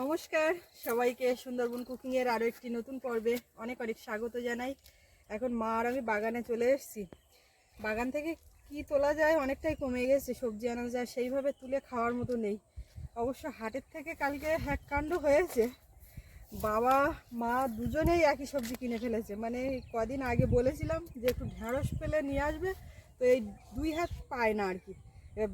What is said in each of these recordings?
নমস্কার, সবাইকে সুন্দরবন কুকিংয়ের আরও একটি নতুন পর্বে অনেক অনেক স্বাগত জানাই। এখন মা আর আমি বাগানে চলে এসেছি। বাগান থেকে কি তোলা যায় অনেকটাই কমে গেছে, সবজি আনা যায় সেইভাবে তুলে খাওয়ার মতো নেই। অবশ্য হাটের থেকে কালকে এক কাণ্ড হয়েছে। বাবা, মা দুজনেই একই সবজি কিনে ফেলেছে। মানে কদিন আগে বলেছিলাম যে একটু ঢেঁড়স পেলে নিয়ে আসবে, তো এই দুই হাত পায় না আর কি।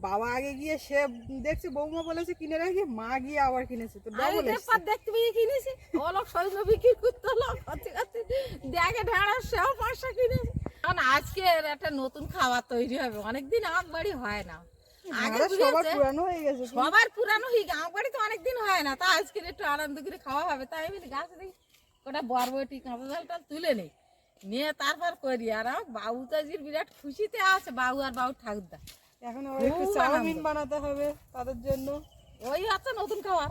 বাবা আগে গিয়ে সে দেখছে বৌমা বলেছে কিনে রাখি মা গিয়ে আবার কিনেছে। তো ডবল এসছে দেখতে পেয়ে কিনেছি? ও লোক বিক্রি করতে লোক করতে করতে দেখে সেও পাঁচশো কিনেছে। কারণ আজকে একটা নতুন খাবার তৈরি হবে অনেকদিন আমার বাড়ি হয় না। আগে সবার পুরানো হয়ে গেছে সবার পুরানো হয়ে গেছে আমার বাড়ি তো অনেকদিন হয় না তা আজকে একটু আনন্দ করে খাওয়া হবে। তাই আমি বলি, গাছ দেখি ওটা বরবটি কাঁচা জলটা তুলে নেই। নিয়ে তারপর করি আর আমার বাবু তো আজকে বিরাট খুশিতে আছে বাবু আর বাবু ঠাকুরদা। এখন আবার একটু চাউমিন বানাতে হবে তাদের জন্য। ওই আছে নতুন খাবার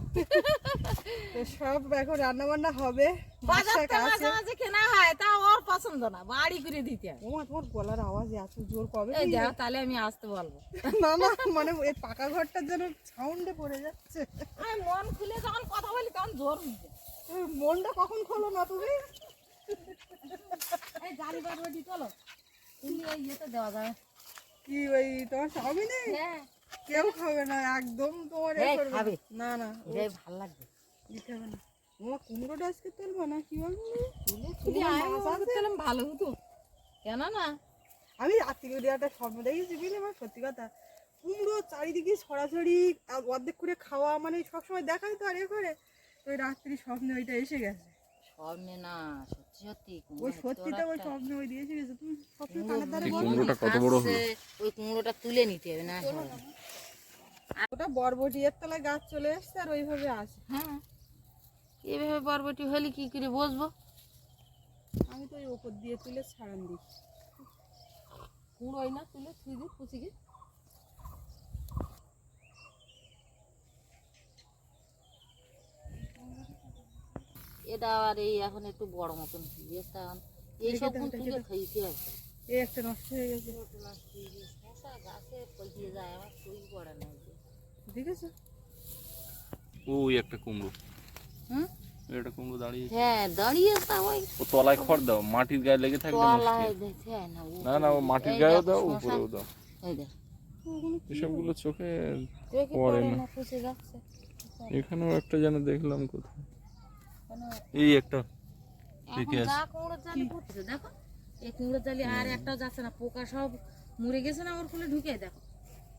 তো সব এখন রান্না বান্না হবে। বাজার থেকে মাঝে মাঝে কেনা হয় তা ওর পছন্দ না বাড়ি করে দিতে ওমা তোমার গলার আওয়াজ এত জোর কবে এই থেকে? তাহলে আমি আসতে বলব। না না মানে এই পাকা ঘরটার যেন সাউন্ডে পড়ে যাচ্ছে। আমি মন খুলে যখন কথা বলি তখন জোর মনটা কখন খোলো না তুমি? এই জালি বারবাটি চলো। তুমি এই ইয়েতে দেওয়া যাবে। কি ওই তোমার চাউমিনে হ্যাঁ। কেউ খাবে না একদম তোমার না। খাবে। না না এটাই ভালো লাগবে। দিতে হবে না। তোমার কুমড়োটা আজকে তুলবো না? কি বলব? তুলে ভালো হতো। কেন না? আমি রাত্রি করে একটা স্বপ্ন দেখেছি বুঝলি আমার সত্যি কথা। কুমড়ো চারিদিকে ছড়াছড়ি অর্ধেক করে খাওয়া মানে সবসময় দেখাই তো আর এ করে তো ওই রাত্রি স্বপ্নে ওইটা এসে গেছে। কুমড়োটা কত বড় হলো? ওই কুমড়োটা তুলে নিতে হবে না ওটা বরবটি এর তলায় গাছ চলে এসছে আর ওইভাবে আছে। হ্যাঁ। এভাবে বরবটি হলে কি করে বসবো? আমি তো ওই ওপর দিয়ে তুলে ছাড়ান দিই কুমড়োই না তুলে থুই দিই কুচিকে এটা আর এই এখন একটু বড় মতন হয়েছে এইসব তুলে খাইতে হয় এই একটা নষ্ট হয়ে গেছে শশা গাছে পচিয়ে যায় আমার শরীর পড়ে না দেখেছ? ওই একটা কুমড়ো। হুম? ওই একটা কুমড়ো দাঁড়িয়ে হ্যাঁ দাঁড়িয়ে তা ওই ও তলায় খড় দাও মাটির গায়ে লেগে তলায় মুশকিল। না না না ও মাটির গায়েও দাও। উপরেও দাও। এই দেখ। এসবগুলো চোখে পড়ে না। এখানেও একটা যেন দেখলাম কোথায় এই একটা দেখো? এই জালি আর একটাও যাচ্ছে না পোকা সব মরে গেছে না ওর ফুলে ঢুকে দেখো।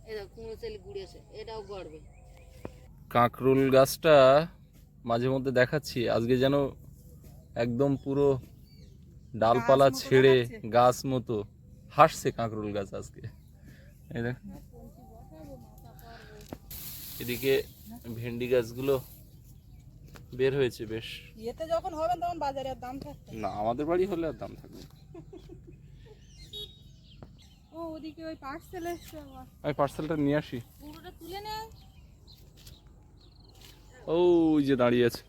এই দেখো কুমড়ো জালি গুড়িয়েছে এটাও গড়বে। কাঁকরোল গাছটা মাঝে মধ্যে দেখাচ্ছি আজকে যেন একদম পুরো ডালপালা ছেড়ে গাছ মতো হাসছে কাঁকরোল গাছ আজকে। এই দেখ। এদিকে ভেন্ডি গাছগুলো বের হয়েছে বেশ। ইয়েতে যখন হবেন তখন বাজারে আর দাম থাকবে? না আমাদের বাড়ি হলে আর দাম থাকবে না। ও ওদিকে ওই পার্সেল এসছে আবার। আমি পার্সেলটা নিয়ে আসি। পুরোটা তুলে নে। ওই যে দাঁড়িয়ে আছে।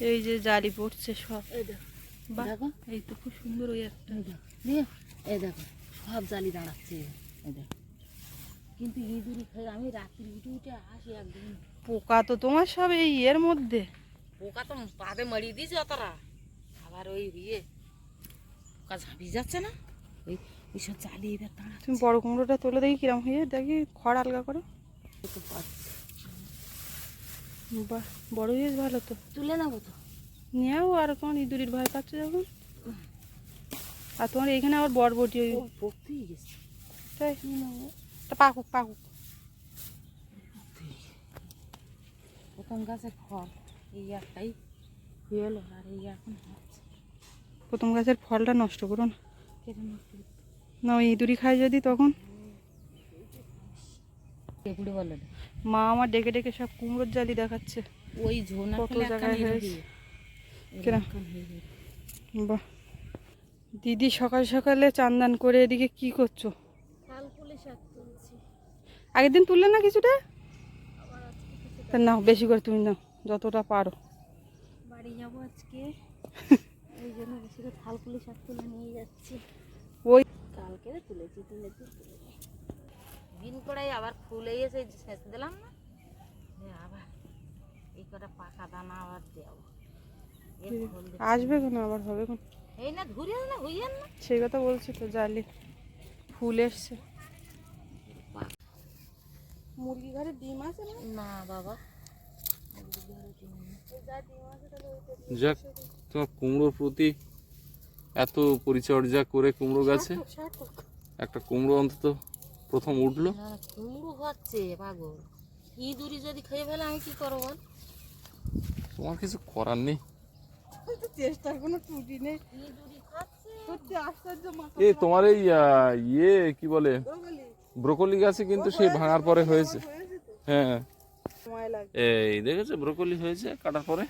এই যে জালি পড়ছে সব। এই দেখো। এই তো খুব সুন্দর ওই একটা। এই দেখো। এই দেখো সব জালি দাঁড়াচ্ছে। এই দেখো। কিন্তু ইঁদুরি খাই আমি রাত্রি উঠে উঠে আসি একদম। পোকা তো তোমার সব এই এর মধ্যে। পোকা তো পাদে মারিয়ে দিয়েছে অতরা আবার ওই ইয়ে পোকা ঝাঁপিয়ে যাচ্ছে না? ওই ওই সব জালি এবার দাঁড়াচ্ছে। তুমি বড় কুমড়োটা তুলে দেখি কিরম হয়ে দেখি খড় আলগা করো। বাহ বড় হয়েছে ভালো তো। তুলে নেব তো। নিয়েও আর তোমার ইঁদুরির ভয় পাচ্ছে যখন। আর তোমার এখানে আবার বরবটি ওই পকতেই গেছে। তাই? তা পাকুক পাকুক। গাছের ফল এই একটাই আর এই এখন প্রথম গাছের ফলটা নষ্ট করুন না। ওই ইঁদুরি খায় যদি তখন। মা আমার ডেকে ডেকে সব কুমড়োর জালি দেখাচ্ছে। ওই ঝোনা কত জায়গায় হয়েছে। বাহ। দিদি সকাল সকালে চান্দান করে এদিকে কি করছ? আগের দিন তুললে না কিছুটা তা নাও বেশি করে তুমি নাও। যতটা পারো। বাড়ি যাব আজকে। ওই জন্য বেশি করে থালকুলি শাক তুলে নিয়ে যাচ্ছি। ওই কালকে তুলেছি তুলেছি তুলেছি। বিন কড়াই আবার ফুলে এসে সেচ দিলাম না। আবার এই কটা পাকা দানা আবার দেও এর আসবে কেন আবার হবে কেন? এই না ঘুরে না না। সেই কথা বলছি তো জালি। ফুল এসছে। মুরগি ঘরে ডিম আছে না? না বাবা। যাক তোমার কুমড়োর প্রতি এত পরিচর্যা করে কুমড়ো গাছে? একটা কুমড়ো অন্তত প্রথম উঠল। কুমড়ো হচ্ছে পাগল। ইঁদুরি যদি খেয়ে ফেলে আমি কি করব বল? তোমার কিছু করার নেই। চেষ্টার কোনো ত্রুটি নেই। ইঁদুরি খাচ্ছে। সত্যি আশ্চর্য মাথা এ তোমার এই ইয়ে কি বলে? ব্রোকলি। গাছে কিন্তু সেই ভাঙার পরে হয়েছে। হ্যাঁ লাগবে এই দেখেছ ব্রোকলি হয়েছে কাটার পরে।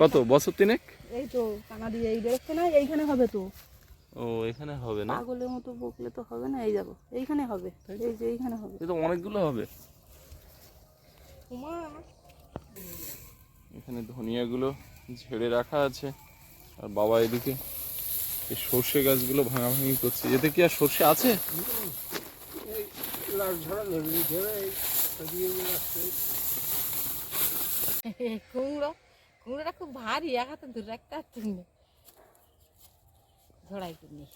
কত বছর তিনেক? এই তো টানা দিয়ে এই দেখছে না এইখানে হবে তো। ও এখানে হবে না? পাগলের মতো বকলে তো হবে না এই যাব। এইখানে হবে এই যে এইখানে হবে। এ তো অনেকগুলো হবে। এখানে ধনিয়াগুলো ঝেড়ে রাখা আছে আর বাবা এদিকে এই সর্ষে গাছগুলো ভাঙাভাঙি করছে। এতে কি আর সর্ষে আছে? কুমড়ো, কুমড়োটা খুব ভারী, এক হাতে ধরে রাখতে পারতেন না। ঝড়াই কিনে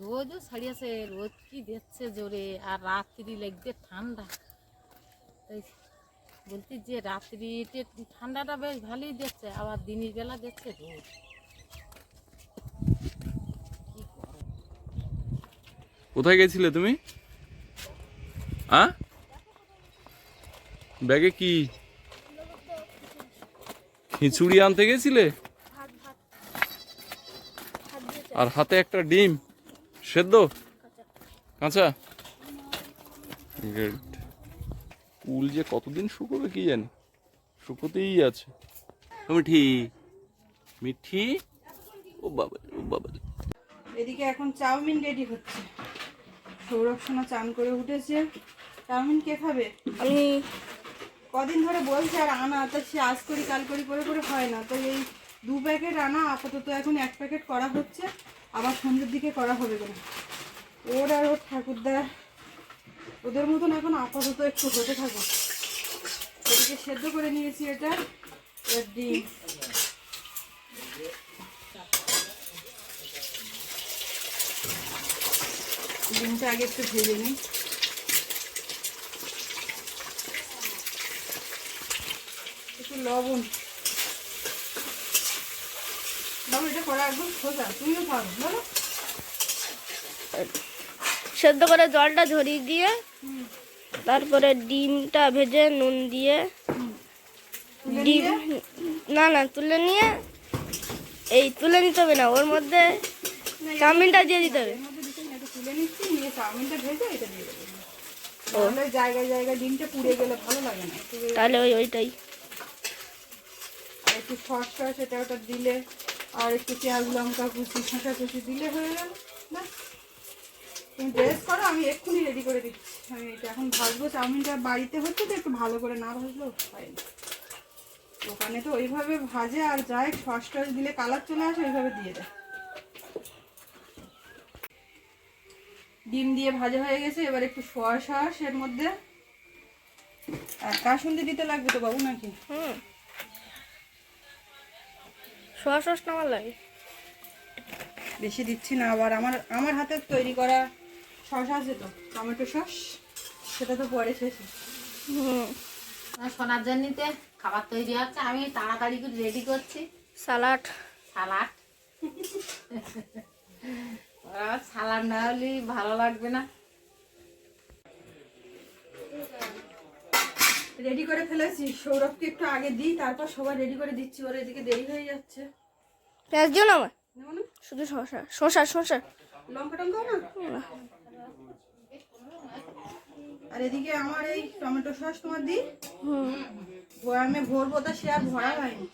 রোজও ছাড়িয়েছে রোজ কি দিচ্ছে জোরে, আর রাত্রি লাগবে ঠান্ডা। তাই বলছি যে রাত্রিতে ঠান্ডাটা বেশ ভালোই দিচ্ছে, আবার দিনের বেলা দিচ্ছে রোদ কি করব কোথায় গেছিলে তুমি? আ? ব্যাগে কি? খিচুড়ি আনতে গেছিলে? আর হাতে একটা ডিম? সেদ্ধ? কাঁচা. উল যে কতদিন শুকোবে কি জানি? শুকোতেই আছে। মিঠি। মিঠি? ও বাবা ও বাবা এদিকে এখন চাউমিন রেডি হচ্ছে। সৌরভ সোনা চান করে উঠেছে। চাউমিন কে খাবে? আমি কদিন ধরে বলছে আর আনা তা সে আজ করি কাল করি করে করে হয় না। তো এই দু প্যাকেট আনা আপাতত এখন এক প্যাকেট করা হচ্ছে আবার সন্ধ্যের দিকে করা হবে কেন ওর আর ওর ঠাকুরদার ওদের মতন এখন আপাতত একটু হতে থাকো এদিকে সেদ্ধ করে নিয়েছি এটা ডিম। ডিমটা আগে একটু ভেজে নিই। একটু লবণ। বাবু এটা করা একদম সোজা। তুমিও পারো বলো। সেদ্ধ করে জলটা ঝরিয়ে দিয়ে তারপরে ডিমটা ভেজে নুন দিয়ে ডিম না না তুলে নিয়ে এই তুলে নিতে হবে না ওর মধ্যে চাউমিনটা দিয়ে দিতে হবে এর মধ্যে দিতে না, এটা তুলে নিচ্ছি নিয়ে চাউমিনটা ভেজে এটা দিয়ে দেবো। তাহলে জায়গায় জায়গায় ডিমটা পুড়ে গেলে ভালো লাগে না। তাহলে ওই ওইটাই। একটু সস টস এটা ওটা দিলে আর একটু পেঁয়াজ লঙ্কা কুচি শসা কুচি দিলে হয়ে গেল। না তুমি ড্রেস করো আমি এক্ষুনি রেডি করে দিচ্ছি। আমি এটা এখন ভাজবো। চাউমিনটা বাড়িতে হচ্ছে তো একটু ভালো করে না ভাজলেও হয় না। দোকানে তো ওইভাবে ভাজে আর যায় সস টস দিলে কালার চলে আসে ওইভাবে দিয়ে দেয়। ডিম দিয়ে ভাজা হয়ে গেছে এবার একটু সোয়া সস এর মধ্যে। আর কাসুন্দি দিতে লাগবে তো বাবু নাকি? হুম। সোয়া সস নেওয়ার লাগে। বেশি দিচ্ছি না আবার আমার আমার হাতে তৈরি করা সস আছে তো টমেটো সস সেটা তো পরে শেষে। হুম। আমার সোনার জন্যতে খাবার তৈরি হচ্ছে আমি তাড়াতাড়ি করে রেডি করছি। সালাড। সালাড। সালাড না হলে ভালো লাগবে না। রেডি করে ফেলেছি। সৌরভকে একটু আগে দিই তারপর সবাই রেডি করে দিচ্ছি। ওর এদিকে দেরি হয়ে যাচ্ছে। পেঁয়াজ দিও না আমার শুধু শসা শসা শসা। লঙ্কা টঙ্কাও না? আর এদিকে আমার এই টমেটো সস তোমার দিই? হুম। বয়ামে ভরবো তা সে আর ভরা হয়নি।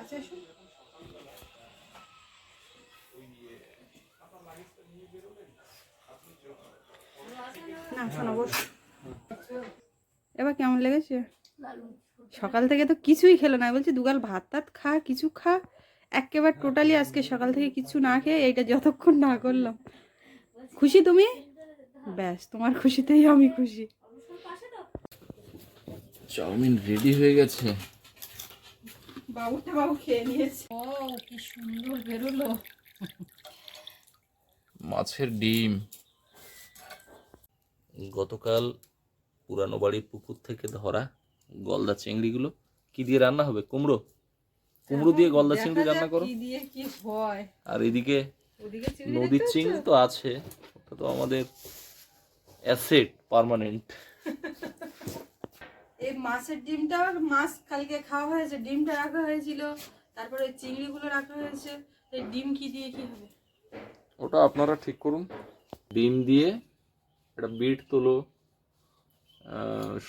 আচ্ছা এসো না শোনো বস এবার কেমন লেগেছে? সকাল থেকে তো কিছুই খেলো না। বলছি দুগাল ভাত টাত খা কিছু খা। একেবারে টোটালি আজকে সকাল থেকে কিছু না খেয়ে এইটা যতক্ষণ না করলাম। খুশি তুমি? ব্যাস তোমার খুশিতেই আমি খুশি। চাউমিন রেডি হয়ে গেছে। বাবুটা বাবু খেয়ে নিয়েছে। ও কি সুন্দর বেরোলো। মাছের ডিম। গতকাল পুরানো বাড়ির পুকুর থেকে ধরা গলদা চিংড়িগুলো। কি দিয়ে রান্না হবে? কুমড়ো? কুমড়ো দিয়ে গলদা চিংড়ি রান্না করো। দিয়ে কি হয়। আর এদিকে নদীর চিংড়ি তো আছে ওটা তো আমাদের অ্যাসেট পার্মানেন্ট। এই মাছের ডিমটা মাছ কালকে খাওয়া হয়েছে ডিমটা রাখা হয়েছিল তারপরে চিংড়িগুলো রাখা হয়েছে এই ডিম কি দিয়ে কি হবে? ওটা আপনারা ঠিক করুন। ডিম দিয়ে একটা বিট তোলো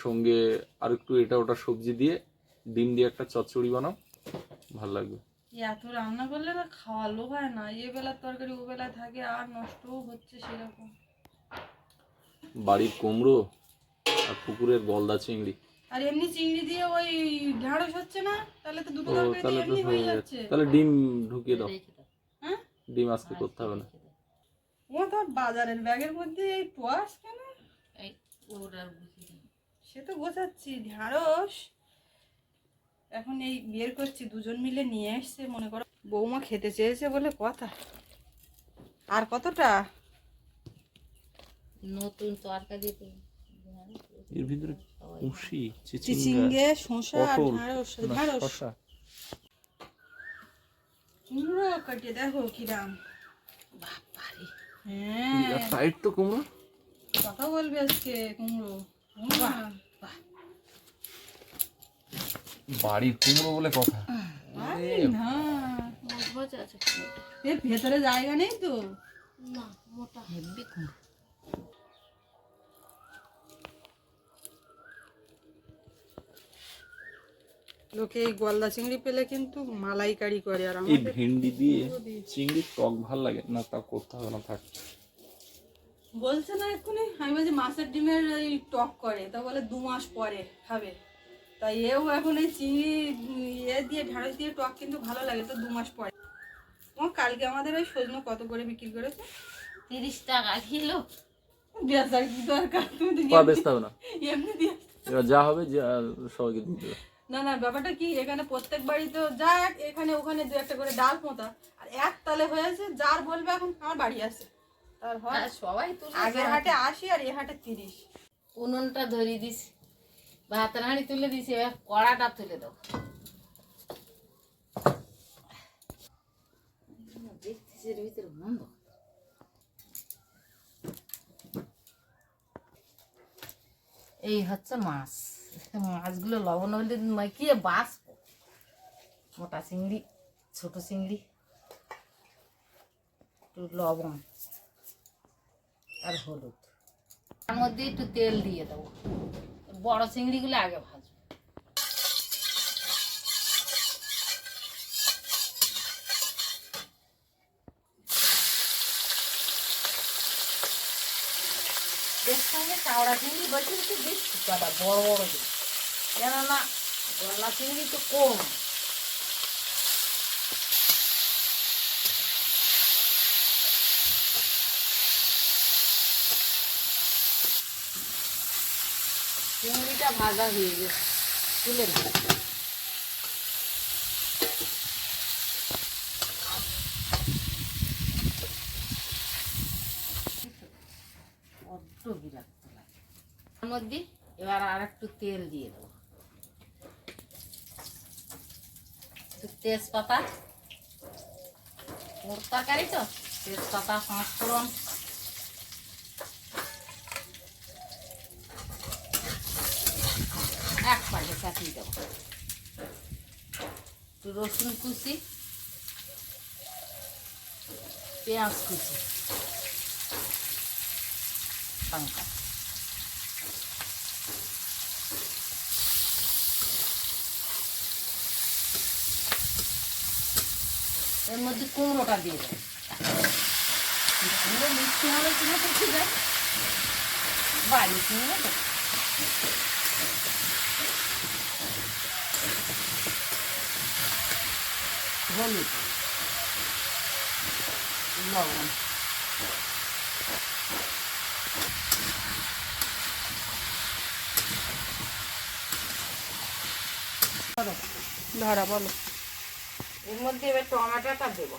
সঙ্গে আর একটু এটা ওটা সবজি দিয়ে ডিম দিয়ে একটা চচ্চড়ি বানাও ভালো লাগবে। এত রান্না করলে না খাওয়া লোক হয় না এ বেলার তরকারি ও বেলায় থাকে আর নষ্টও হচ্ছে সেরকম। বাড়ির কুমড়ো আর পুকুরের গলদা চিংড়ি। আর এমনি চিংড়ি দিয়ে ওই ঢেঁড়স হচ্ছে না তাহলে তো দুটো তরকারি তাহলে তো এমনি হয়ে যাচ্ছে। তাহলে ডিম ঢুকিয়ে দাও। হ্যাঁ? ডিম আজকে করতে হবে না। ও তো বাজারের ব্যাগের মধ্যে এই টোয়াস কেন? এই ওরা সে তো গোছাচ্ছি ঢ্যাঁড়স। এখন এই বের করছি দুজন মিলে নিয়ে এসছে মনে করো। বৌমা খেতে চেয়েছে বলে কথা। আর কতটা? নতুন তরকারি তো এর ভিতরে কুশি চিচিঙ্গে শসা আর ঢ্যাঁড়স ঢ্যাঁড়স। কুমড়ো কাটিয়ে দেখো কিরাম হ্যাঁ। সাইড তো কুমড়ো? কথা বলবে আজকে কুমড়ো। বাড়ির কুমড়ো বলে কথা। ভেতরে জায়গা নেই তো? না মোটা। হেভি কুমড়ো। লোকে এই গলদা চিংড়ি পেলে কিন্তু মালাইকারি করে আর এই আমাদের ভেন্ডি দিয়ে চিংড়ির টক ভালো লাগে? না তা করতে হবে না থাক। বলছে না এক্ষুনি আমি বলছি মাছের ডিমের এই টক করে তা বলে দু মাস পরে খাবে। তাই এও এখন এই চিংড়ি ইয়ে দিয়ে ঢেঁড়স দিয়ে টক কিন্তু ভালো লাগে তো দু মাস পরে। ও কালকে আমাদের ওই সজনে কত করে বিক্রি করেছে? তিরিশ টাকা কিলো। বেচার কি দরকার? তুমি তো এমনি দিয়ে যা হবে যা সবাইকে দিয়ে দেবে। না না ব্যাপারটা কি এখানে প্রত্যেক বাড়িতে যাক এখানে ওখানে দু একটা করে ডাল পোঁতা। আর এক তালে হয়েছে যার বলবে এখন আমার বাড়ি আছে। আর হয় সবাই তো আগের হাটে আশি আর এ হাটে তিরিশ। উনুনটা ধরিয়ে দিস ভাতের হাঁড়ি তুলে দিস এবার কড়াটা তুলে দাও দেখছিস এর ভিতরে গন্ধ। এই হচ্ছে মাছ। মাছগুলো লবণ হলে মাখিয়ে বাঁচবো মোটা চিংড়ি, ছোট চিংড়ি, একটু লবণ আর হলুদ। তার মধ্যে একটু তেল দিয়ে দেবো। বড় চিংড়িগুলো আগে ভাজবো। এর সঙ্গে চাওড়া চিংড়ি বসে বেশি বড় বড় কেননা গলা চিংড়ি তো কম। চিংড়িটা ভাজা হয়ে গেছে। তুলে মধ্যে এবার আর একটু তেল দিয়ে দেবো একটু তেজপাতা। ওর তরকারি তো? তেজপাতা, পাঁচ ফোড়ন। এক পাশে চাপিয়ে দেবো। একটু রসুন কুচি, পেঁয়াজ কুচি। লঙ্কা। এর মধ্যে কুমড়োটা দিয়ে দেবো। কুমড়ো মিষ্টি হলে কিনে কিছু যায় বাড়ি কিনে হলুদ, লবণ। ধরা, বলো। এর মধ্যে এবার টমেটোটা দেবো।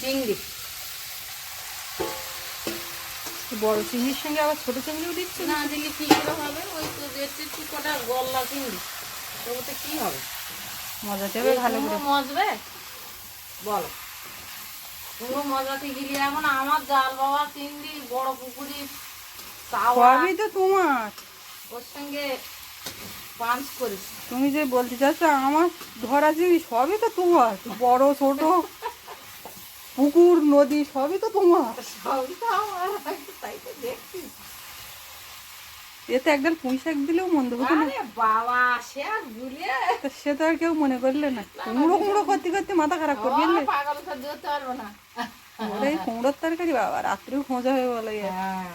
চিংড়ি। বড় চিংড়ির সঙ্গে আবার ছোট চিংড়িও দিচ্ছে? না দিলে কি করে হবে? ওই তো দেখছি কটা গল্লা চিংড়ি। ওতে কি হবে? মজা দেবে ভালো করে। মজবে? বলো। কুমড়ো মজাতে গেলে এখন আমার জাল বাবা চিংড়ি বড় পুকুরি সবই তো তোমার। ওর সঙ্গে পাঞ্চ করেছি। তুমি যে বলতে চাচ্ছ আমার ধরা চিংড়ি সবই তো তোমার। বড় ছোট পুকুর নদী সবই তো তোমার। সবই তো আমার তাই তো দেখছি। এতে একদম পুঁই শাক দিলেও মন্দ হতো না। বাবা সে আর ভুলে। সে তো আর কেউ মনে করলে না। কুমড়ো কুমড়ো করতে করতে মাথা খারাপ করে ফেললে। পাগল পারব না। কুমড়োর তরকারি বাবা রাত্রেও খোঁজা হয়ে বলে হ্যাঁ।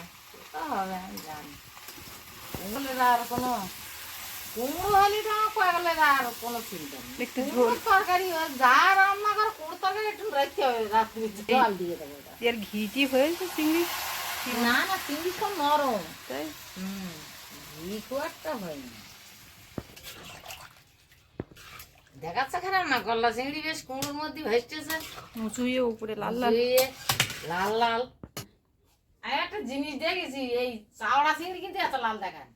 হবে আমি জানি কুমড়োর আর কোনো কুমড়ো হলে তো আমার পাগলের আর কোনো চিন্তা নেই কুমড়োর তরকারি যা রান্না করে কুমড়ো তরকারি একটু রাখতে হবে রাত্রি জল দিয়ে দেবো এর ঘিটি হয়েছে চিংড়ি? না না চিংড়ি সব নরম। তাই? হুম ঘি খুব একটা হয়নি। দেখাচ্ছে খারাপ না? গল্লা চিংড়ি বেশ কুমড়োর মধ্যে ভেসতেছে উপরে লাল লাল। লাল লাল। আমি একটা জিনিস দেখেছি এই চাওড়া চিংড়ি কিন্তু এত লাল দেখায়।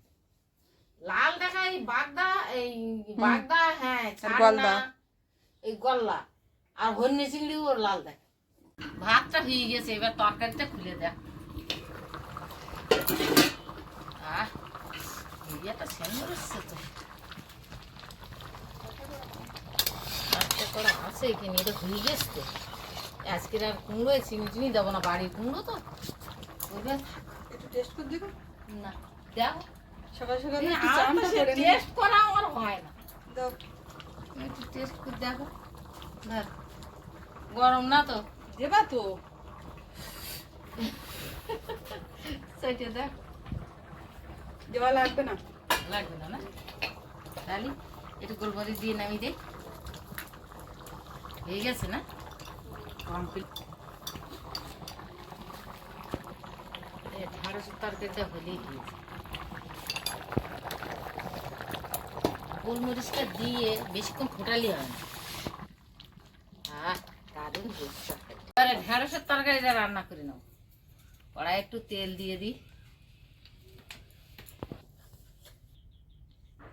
লাল দেখায় এই বাগদা এই বাগদা হ্যাঁ গলদা। এই গল্লা আর হন্যে চিংড়ি ওর লাল দেখায়। ভাতটা হয়ে গেছে এবার তরকারিটা খুলে দেখ। আহ ইয়েটা সুন্দর এসছে তো। করে আছে এখানে এটা হয়ে গেছে। আজকের আর কুমড়ো চিনি চিনি দেবো না বাড়ির কুমড়ো তো। একটু টেস্ট করে দেখো না সকাল একটু করে টেস্ট করা আমার হয় না। দাও। একটু টেস্ট করে দেখো। ধর গরম না তো? দেবা তো। সেটা দেখ। দেওয়া লাগবে না। লাগবে না না? তাহলে একটু গোলমরিচ দিয়ে নামিয়ে দে। হয়ে গেছে না? কমপ্লিট ঢাড়স তরকারিটা হলেই হয়েছে গোলমরিচটা দিয়ে বেশিক্ষণ ফোটালি হয় না। আহ, দারুণ। এবারে ঢেঁড়সের রান্না করে নাও। কড়াই একটু তেল দিয়ে দিই।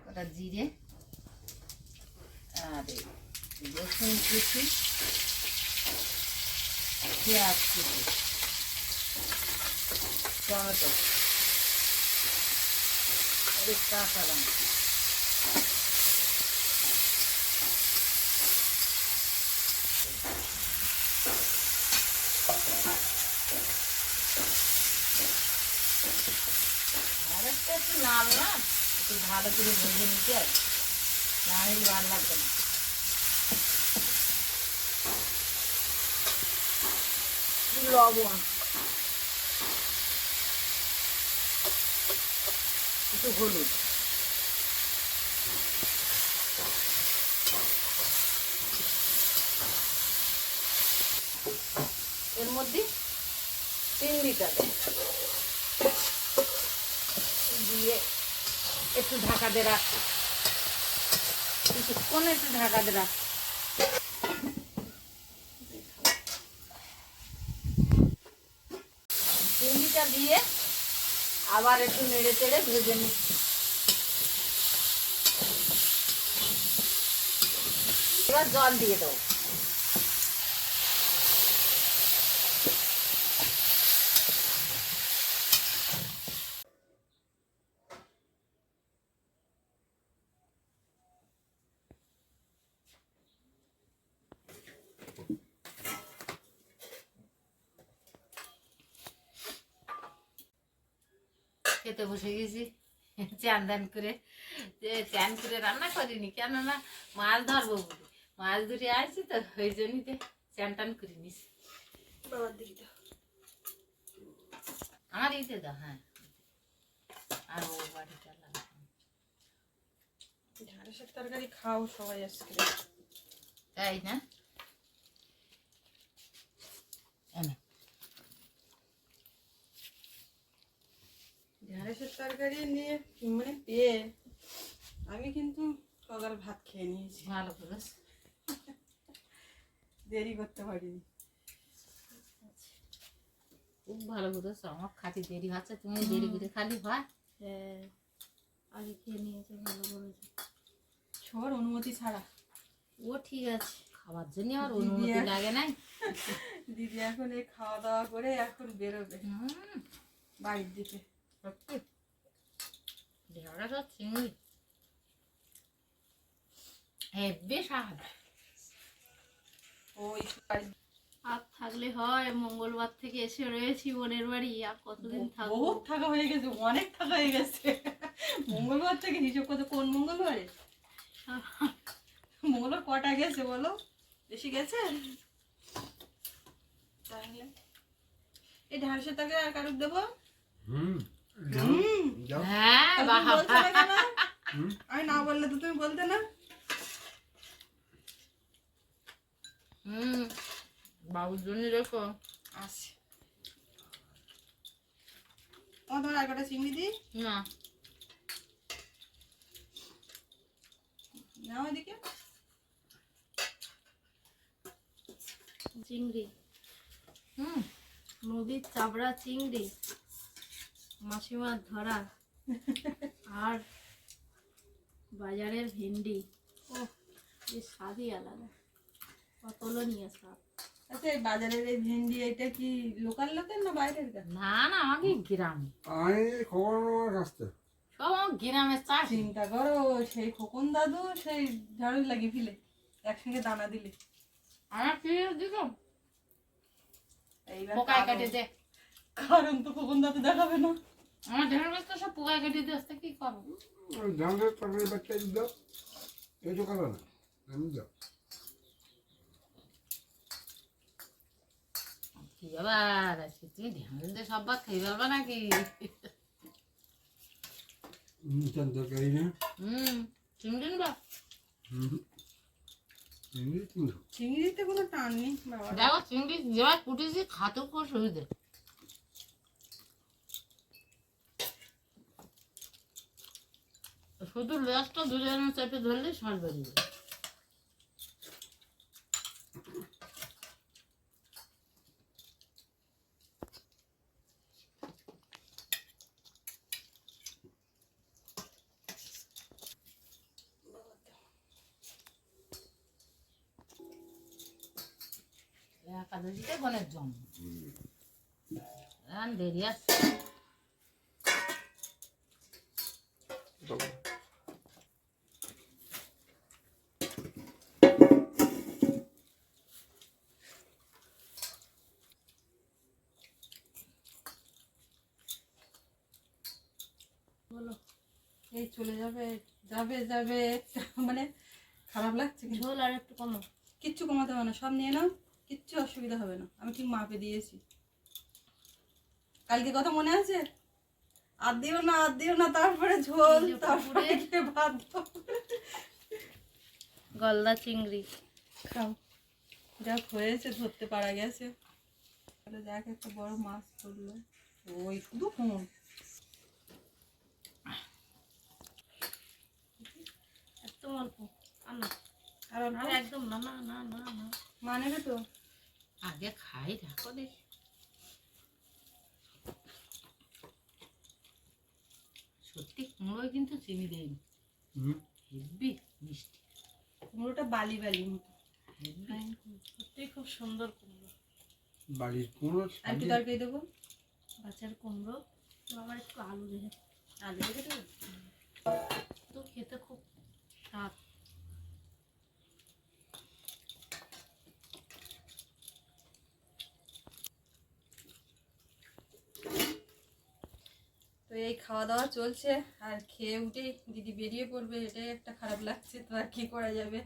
ওটা জিরে আর রসুন কুচি, পেঁয়াজ কুচি। টমেটো আর এই কাঁচা লঙ্কা আর একটা একটু নাম না একটু ভালো করে ভেজে নিতে হবে না নিলে ভালো লাগবে না একটু লবণ একটু হলুদ। এর মধ্যে চিংড়িটা দেয় একটু ঢাকা দিয়ে রাখছি কিছুক্ষণ একটু ঢাকা দিয়ে রাখছি চিংড়িটা দিয়ে আবার একটু নেড়ে চেড়ে ভেজে নিচ্ছি। এবার জল দিয়ে দেবো। খেতে বসে গেছি। চান দান করে চান করে রান্না করিনি, কেননা মাছ ধরবো বলে। মাছ ধরে আসছি তো ওই জন্যই চান টান করে নিছি। বাবার দিকে দাও আমার ইতে দাও হ্যাঁ। আর ও বাড়িটা লাগবে ঢাড়সের তরকারি খাও সবাই আজকে। তাই না? এনে ঢ্যাঁড়সের তরকারি নিয়ে মানে পেয়ে আমি কিন্তু সকাল ভাত খেয়ে নিয়েছি। ভালো করেছ। দেরি করতে পারিনি। খুব ভালো করেছ আমার খাতি দেরি হচ্ছে তুমি দেরি করে খালি ভাই হ্যাঁ আগে খেয়ে নিয়েছে ভালো করেছে। ছোর অনুমতি ছাড়া। ও ঠিক আছে। খাবার জন্য দিদি অনুমতি লাগে নাই। দিদি এখন এই খাওয়া দাওয়া করে এখন বেরোবে। হুম। বাড়ির দিকে। সত্যি। ঢেঁড়া সব চিংড়ি। হেব্বে বাড়ির আর থাকলে হয় মঙ্গলবার থেকে এসে রয়েছি বোনের বাড়ি আর কতদিন থাকব? বহুত থাকা হয়ে গেছে অনেক থাকা হয়ে গেছে। মঙ্গলবার থেকে হিসেব করতে কোন মঙ্গলবারে? মঙ্গলবার কটা গেছে বলো? বেশি গেছে? তাহলে। এই ঢ্যাঁড়সের তরকারি আর কারুক দেবো? হুম হুম। হ্যাঁ। আমি না বললে তো তুমি বলতে না। হুম বাবুর জন্য রেখো। আসি। ও তোমার আর কটা চিংড়ি দিই? না। নাও এদিকে। চিংড়ি। হুম। নদীর চাবড়া চিংড়ি। মাসিমার ধরা। আর বাজারের ভেন্ডি। ও এর স্বাদই আলাদা। আচ্ছা এই বাজারের এই ভেন্ডি এটা কি লোকাল লোকের না বাইরের গা না না আমাকে গ্রামে। আমি খবর নেওয়ার কাছতে সব আমার গ্রামের চাষি। চিন্তা করো সেই খোকন দাদু সেই ঝাড়ু লাগিয়ে ফেলে একসঙ্গে দানা দিলে। আমার কি দিল এইবার পোকায় কারণ- দে। কারণ তো খোকন দাদু দেখাবে না। আমার ঢেঁড় গাছ তো সব পোকায় কেটে দিয়ে আসতে কি করব? ধানের তরকারি বাচ্চা দাও এই তো না। আমি দাও আবার আছে তুমি ঢেঁড় দিয়ে সব ভাত খাই পারবা নাকি তরকারি না? হুম চিংড়ি বা হুম এমনি কিন্তু চিংড়িতে কোনো টান নেই দেখো চিংড়ি যেবার কুটেছি খাতেও খুব সুবিধে। শুধু লেজটা দুজনের চেপে ধরলেই শ্বাস বেরিয়ে যায় দেরি আছে বলো এই চলে যাবে যাবে যাবে। মানে খারাপ লাগছে কিন্তু। ঝোল আর একটু কমো। কিচ্ছু কমাতে হবে না সব নিয়ে নাও কিচ্ছু অসুবিধা হবে না। আমি ঠিক মাপে দিয়েছি। কালকে কথা মনে আছে? আর দিও না আর দিও না তারপরে ঝোল তারপরে ভাত গলদা চিংড়ি। খাও। যাক হয়েছে ধরতে পারা গেছে। তাহলে যাক একটা বড় মাছ পড়ল। ওই শুধু ফোন একদম অল্প। আর না আর? একদম না না না না না। মা নেবে তো? আগে খাই দেখো দেখি। সত্যি কুমড়োয় কিন্তু চিনি দেয়নি হুম। হেব্বি মিষ্টি। কুমড়োটা বালি বালি মতো। সত্যি খুব সুন্দর কুমড়ো। বাড়ির কুমড়ো আর একটু তরকারি দেবো। বাচ্চার কুমড়ো। আবার একটু আলু দেবে। আলু দেবে দেবো তো খেতে খুব স্বাদ। এই খাওয়া দাওয়া চলছে। আর খেয়ে উঠে দিদি বেরিয়ে পড়বে, এটাই একটা খারাপ লাগছে, তো আর কি করা যাবে?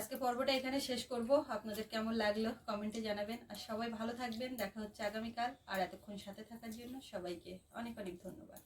আজকে পর্বটা এখানে শেষ করব। আপনাদের কেমন লাগল কমেন্টে জানাবেন। আর সবাই ভালো থাকবেন, দেখা হচ্ছে আগামীকাল। আর এতক্ষণ সাথে থাকার জন্য সবাইকে অনেক অনেক ধন্যবাদ।